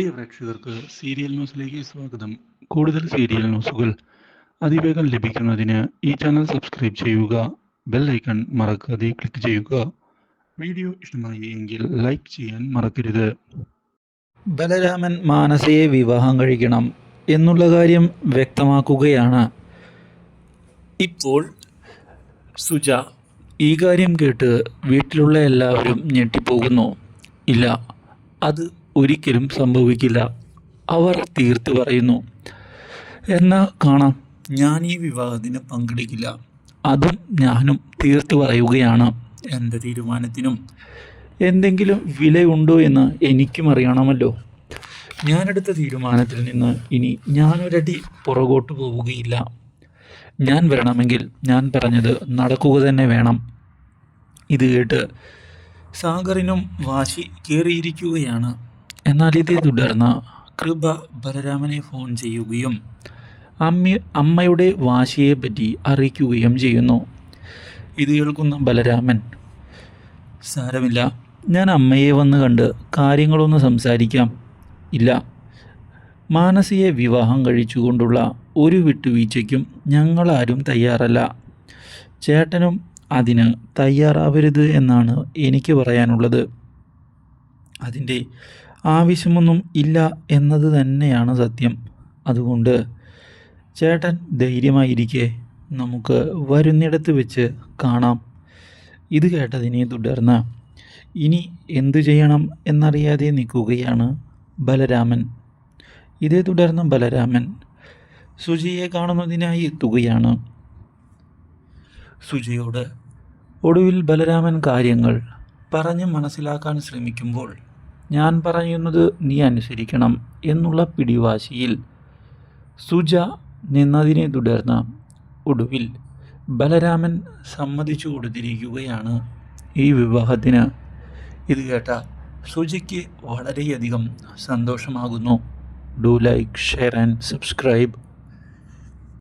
പ്രിയ പ്രേക്ഷകർക്ക് സീരിയൽ ന്യൂസിലേക്ക് സ്വാഗതം. കൂടുതൽ സീരിയൽ ന്യൂസുകൾ അതിവേഗം ലഭിക്കുന്നതിന് ഈ ചാനൽ സബ്സ്ക്രൈബ് ചെയ്യുക ബെൽ ഐക്കൺ മറക്കാതെ ക്ലിക്ക് ചെയ്യുക. വീഡിയോ ഇഷ്ടമായി എങ്കിൽ ലൈക്ക് ചെയ്യാൻ മറക്കരുത്. ബലരാമൻ മാനസയെ വിവാഹം കഴിക്കണം എന്നുള്ള കാര്യം വ്യക്തമാക്കുകയാണ്. ഇപ്പോൾ സുജ ഈ കാര്യം കേട്ട് വീട്ടിലുള്ള എല്ലാവരും ഞെട്ടിപ്പോകുന്നു. ഇല്ല അത് ഒരിക്കലും സംഭവിക്കില്ല. അവർ തീർത്ത് പറയുന്നു എന്നാൽ കാണാം ഞാൻ ഈ വിവാഹത്തിന് പങ്കെടുക്കില്ല. അതും ഞാനും തീർത്ത് പറയുകയാണ്. എന്റെ തീരുമാനത്തിനും എന്തെങ്കിലും വിലയുണ്ടോ എന്ന് എനിക്കും അറിയണമല്ലോ. ഞാനെടുത്ത തീരുമാനത്തിൽ നിന്ന് ഇനി ഞാനൊരടി പുറകോട്ട് പോവുകയില്ല. ഞാൻ വരണമെങ്കിൽ ഞാൻ പറഞ്ഞത് നടക്കുക തന്നെ വേണം. ഇത് കേട്ട് സാഗറിനും വാശി കയറിയിരിക്കുകയാണ്. എന്നാൽ ഇതേ തുടർന്ന് കൃപ ബലരാമനെ ഫോൺ ചെയ്യുകയും അമ്മ അമ്മയുടെ വാശിയെ പറ്റി അറിയിക്കുകയും ചെയ്യുന്നു. ഇത് കേൾക്കുന്ന ബലരാമൻ സാരമില്ല ഞാൻ അമ്മയെ വന്ന് കണ്ട് കാര്യങ്ങളൊന്ന് സംസാരിക്കാം. ഇല്ല. മാനസിയെ വിവാഹം കഴിച്ചുകൊണ്ടുള്ള ഒരു വിട്ടുവീഴ്ചയ്ക്കും ഞങ്ങളാരും തയ്യാറല്ല. ചേട്ടനും അതിന് തയ്യാറാവരുത് എന്നാണ് എനിക്ക് പറയാനുള്ളത്. അതിന്റെ ആവശ്യമൊന്നും ഇല്ല എന്നത് തന്നെയാണ് സത്യം. അതുകൊണ്ട് ചേട്ടൻ ധൈര്യമായിരിക്കെ നമുക്ക് വരുന്നിടത്ത് വെച്ച് കാണാം. ഇത് കേട്ടതിനെ തുടർന്ന് ഇനി എന്തു ചെയ്യണം എന്നറിയാതെ നിൽക്കുകയാണ് ബലരാമൻ. ഇതേ തുടർന്ന് ബലരാമൻ സുജിയെ കാണുന്നതിനായി എത്തുകയാണ്. സുജിയോട് ഒടുവിൽ ബലരാമൻ കാര്യങ്ങൾ പറഞ്ഞ് മനസ്സിലാക്കാൻ ശ്രമിക്കുമ്പോൾ ഞാൻ പറയുന്നത് നീ അനുസരിക്കണം എന്നുള്ള പിടിവാശിയിൽ സുജ നിന്നതിനെ തുടർന്ന് ഒടുവിൽ ബലരാമൻ സമ്മതിച്ചു കൊടുത്തിരിക്കുകയാണ് ഈ വിവാഹത്തിന്. ഇത് കേട്ട സുജയ്ക്ക് വളരെയധികം സന്തോഷമാകുന്നു. Do like share and subscribe